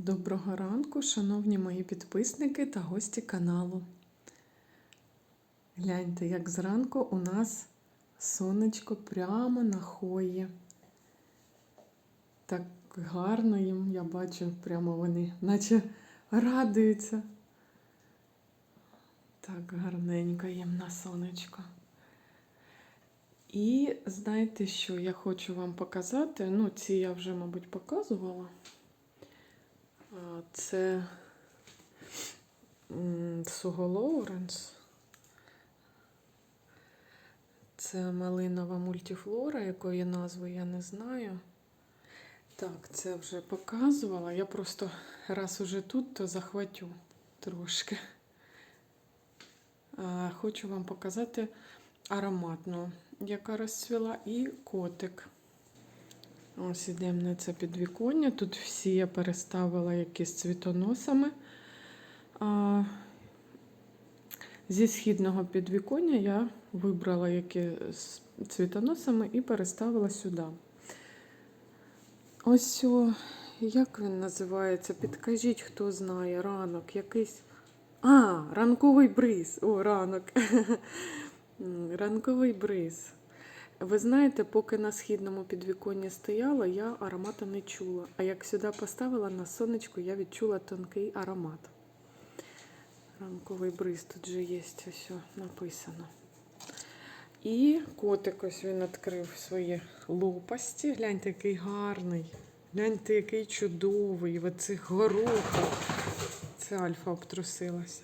Доброго ранку, шановні мої підписники та гості каналу. Гляньте, як зранку у нас сонечко прямо на хої. Так гарно їм, я бачу, прямо вони, наче радуються. Так гарненько їм на сонечко. І знаєте, що я хочу вам показати? Ну, ці я вже, мабуть, показувала. Це Суго Лоуренс. Це малинова мультифлора, якої назви я не знаю. Так, це вже показувала. Я просто раз уже тут, то захватю трошки. Хочу вам показати ароматну, яка розцвіла, і котик. Ось ідемо на це підвіконня. Тут всі я переставила якісь цвітоносами. Зі східного підвіконня я вибрала які з цвітоносами і переставила сюди. Ось, о, як він називається? Підкажіть, хто знає, ранок якийсь. А, ранковий бриз. О, ранок. Ранковий бриз. Ви знаєте, поки на східному підвіконні стояла, я аромату не чула. А як сюди поставила на сонечку, я відчула тонкий аромат. Ранковий бриз тут же є, ось написано. І котик ось він відкрив свої лопасті. Гляньте, який гарний. Гляньте, який чудовий. В оцих горохах. Це альфа обтрусилася.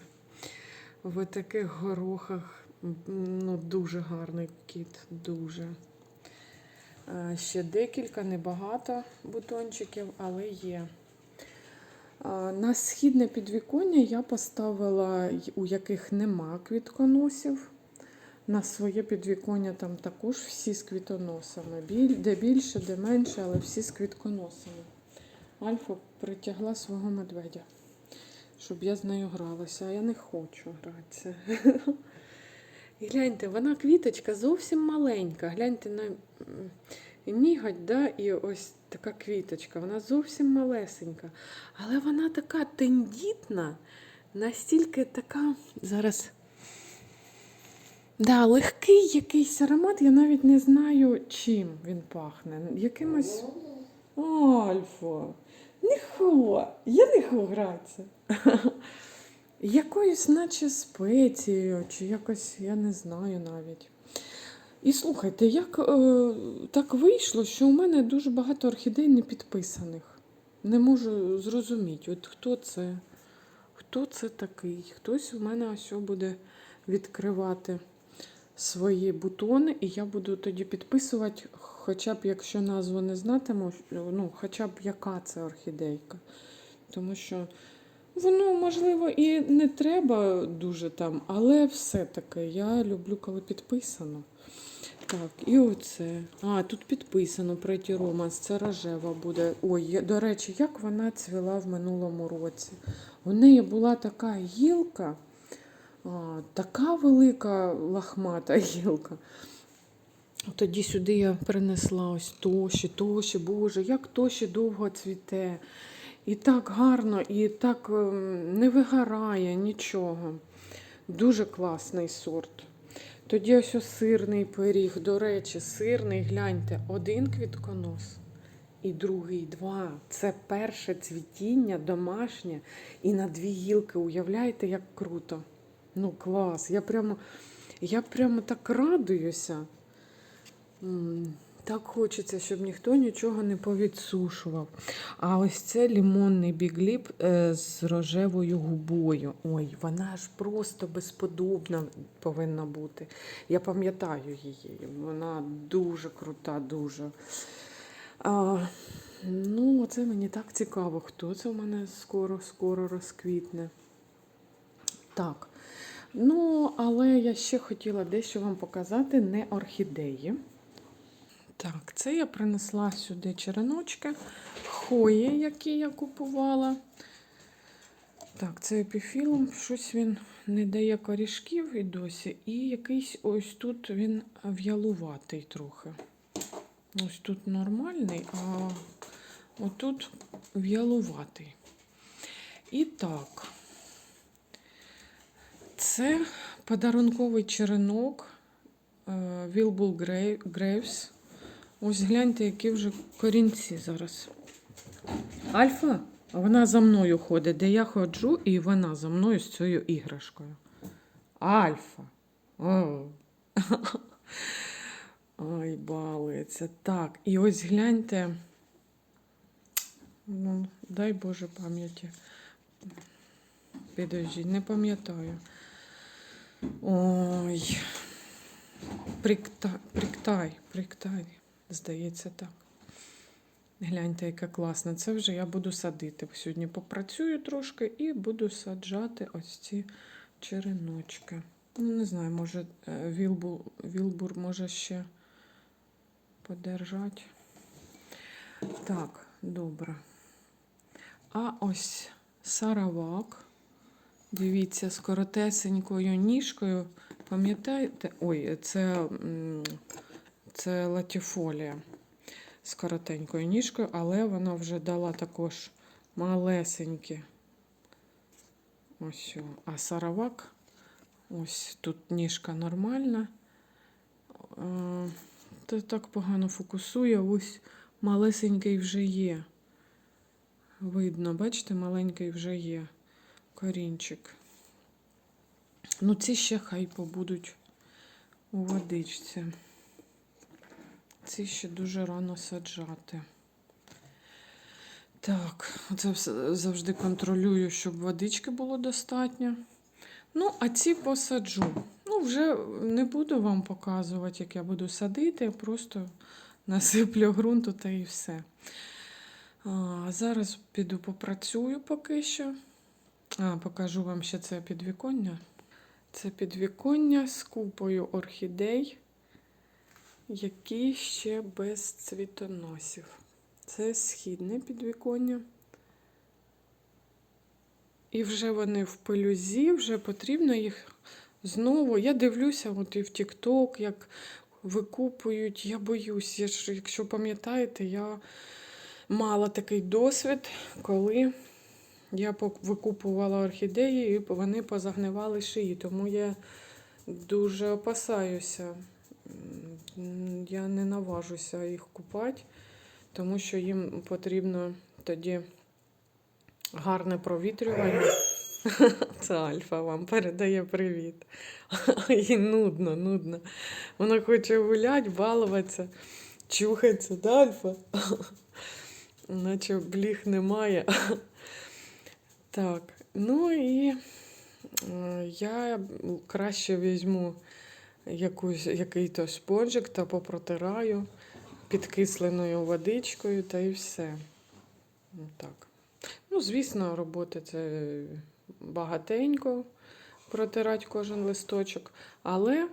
В таких горохах Ну, дуже гарний кіт, дуже. Е, Ще декілька, небагато бутончиків, але є. Е, На східне підвіконня я поставила, у яких нема квітконосів. На своє підвіконня там також всі з квітоносами. Де більше, де менше, але всі з квітконосами. Альфа притягла свого медведя, щоб я з нею гралася, а я не хочу гратися. І гляньте, вона квіточка зовсім маленька. Гляньте на ніготь, да, і ось така квіточка. Вона зовсім малесенька. Але вона така тендітна, настільки така. Зараз. Да, легкий якийсь аромат, я навіть не знаю, чим він пахне. Якимось. Альфа. Не хо, я не хо гратися. Якоюсь, наче спецією, чи якось, я не знаю навіть. І слухайте, як е, так вийшло, що у мене дуже багато орхідей не підписаних. Не можу зрозуміти, от хто це, хто це такий. Хтось у мене ось буде відкривати свої бутони, і я буду тоді підписувати, хоча б якщо назву не знатиму, ну, хоча б яка це орхідейка. Тому що Воно, можливо, і не треба дуже там, але все-таки я люблю, коли підписано. Так, і оце. А, тут підписано Преті Романс, це рожева буде. Ой, до речі, як вона цвіла в минулому році. У неї була така гілка, а, така велика лахмата гілка. Тоді сюди я принесла ось тоші, тоші, Боже, як тоші довго цвіте. І так гарно, і так ем, не вигорає нічого. Дуже класний сорт. Тоді ось сирний пиріг. До речі, сирний, гляньте, один квітконос і другий два. Це перше цвітіння домашнє і на дві гілки. Уявляєте, як круто. Ну, клас. Я прямо, я прямо так радуюся. Так хочеться, щоб ніхто нічого не повідсушував. А ось це лімонний бігліп е, з рожевою губою. Ой, вона ж просто безподобна повинна бути. Я пам'ятаю її. Вона дуже крута, дуже. А, ну, це мені так цікаво, хто це у мене скоро-скоро розквітне. Так. Ну, але я ще хотіла дещо вам показати не орхідеї. Так, це я принесла сюди череночки, хої, які я купувала. Так, це епіфілум, щось він не дає корішків і досі. І якийсь ось тут він в'ялуватий трохи. Ось тут нормальний, а отут в'ялуватий. І так, це подарунковий черенок Wilbur Graves. Ось гляньте, які вже корінці зараз. Альфа, вона за мною ходить, де я ходжу, і вона за мною з цією іграшкою. Альфа. О. Ой, балується. Так, і ось гляньте. Ну, дай Боже пам'яті. Підождіть, не пам'ятаю. Ой. Приктай, приктай, приктай. Здається, так. Гляньте, яка класна. Це вже я буду садити. Сьогодні попрацюю трошки і буду саджати ось ці череночки. Ну, не знаю, може е, Вілбур, Вілбур може ще подержати. Так, добре. А ось саравак. Дивіться, з коротесенькою ніжкою. Пам'ятаєте? Ой, це, це латіфолія з коротенькою ніжкою, але вона вже дала також малесенькі. Ось. А саравак, ось тут ніжка нормальна. Та так погано фокусує, ось малесенький вже є. Видно, бачите, маленький вже є корінчик. Ну, ці ще хай побудуть у водичці. Ці ще дуже рано саджати. Так, це завжди контролюю, щоб водички було достатньо. Ну, а ці посаджу. Ну, вже не буду вам показувати, як я буду садити, просто насиплю ґрунту та і все. А, зараз піду попрацюю поки що. А, покажу вам ще це підвіконня. Це підвіконня з купою орхідей, які ще без цвітоносів. Це східне підвіконня. І вже вони в пелюзі, вже потрібно їх знову. Я дивлюся от і в TikTok, як викупують. Я боюсь, я ж, якщо пам'ятаєте, я мала такий досвід, коли я викупувала орхідеї, і вони позагнивали шиї. Тому я дуже опасаюся. Я не наважуся їх купати, тому що їм потрібно тоді гарне провітрювання. Це Альфа вам передає привіт. Їй нудно, нудно. Вона хоче гуляти, балуватися, чухатися, да, Альфа? Наче бліг немає. Так, ну і я краще візьму якусь, який-то спонжик та попротираю підкисленою водичкою та і все. Ну, Так. Ну, звісно, роботи це багатенько протирати кожен листочок, але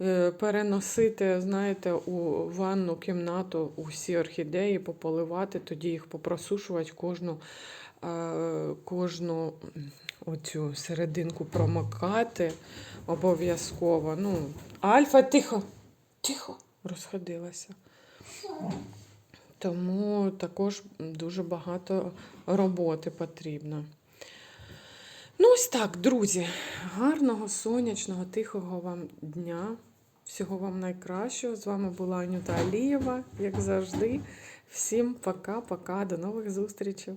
е, переносити, знаєте, у ванну кімнату усі орхідеї, пополивати, тоді їх попросушувати кожну, е, кожну оцю серединку промокати обов'язково. Ну, Альфа, тихо, тихо, розходилася. Тому також дуже багато роботи потрібно. Ну, ось так, друзі. Гарного, сонячного, тихого вам дня. Всього вам найкращого. З вами була Анюта Алієва, як завжди. Всім пока-пока. До нових зустрічей.